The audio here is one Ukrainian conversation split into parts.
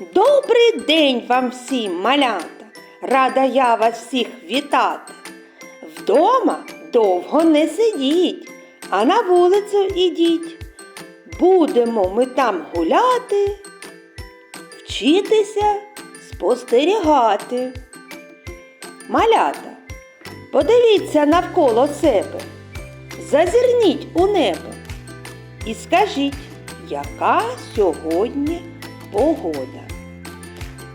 Добрий день вам всім, малята! Рада я вас всіх вітати. Вдома довго не сидіть, а на вулицю ідіть. Будемо ми там гуляти, вчитися, спостерігати. Малята, подивіться навколо себе, зазирніть у небо і скажіть, яка сьогодні погода?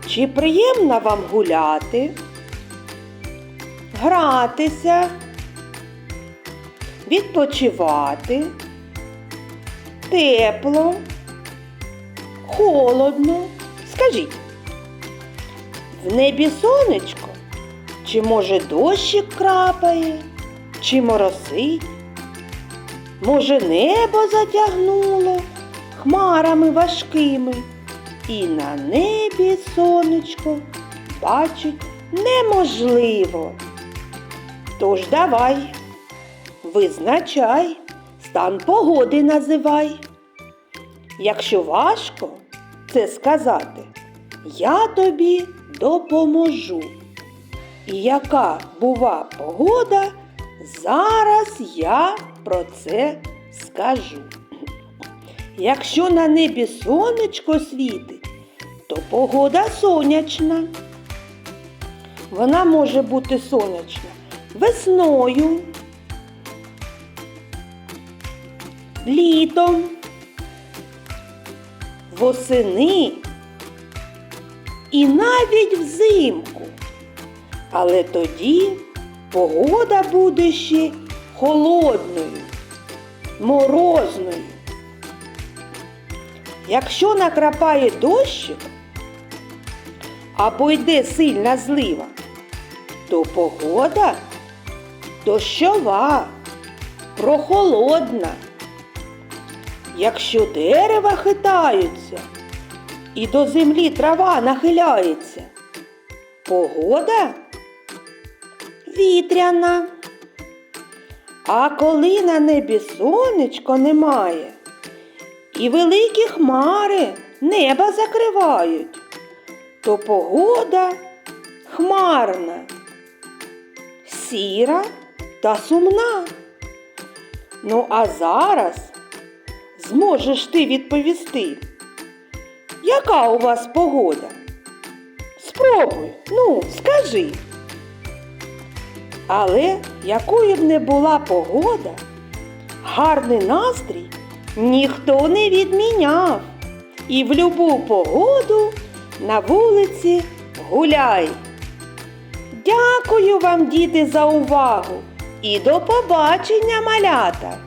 Чи приємно вам гуляти, гратися, відпочивати, тепло, холодно? Скажіть, в небі сонечко? Чи може дощик крапає, чи моросить? Може, небо затягнуло хмарами важкими, і на небі сонечко бачить неможливо. Тож давай, визначай, стан погоди називай. Якщо важко це сказати, я тобі допоможу. І яка бува погода, зараз я про це скажу. Якщо на небі сонечко світить, то погода сонячна. Вона може бути сонячна весною, літом, восени і навіть взимку. Але тоді погода буде ще холодною, морозною. Якщо накрапає дощик або йде сильна злива, то погода дощова, прохолодна. Якщо дерева хитаються і до землі трава нахиляється, погода вітряна. А коли на небі сонечко немає, і великі хмари неба закривають, то погода хмарна, сіра та сумна. Ну, а зараз зможеш ти відповісти, яка у вас погода? Спробуй, ну, скажи. Але якою б не була погода, гарний настрій ніхто не відміняв. І в любу погоду на вулиці гуляй. Дякую вам, діти, за увагу і до побачення, малята!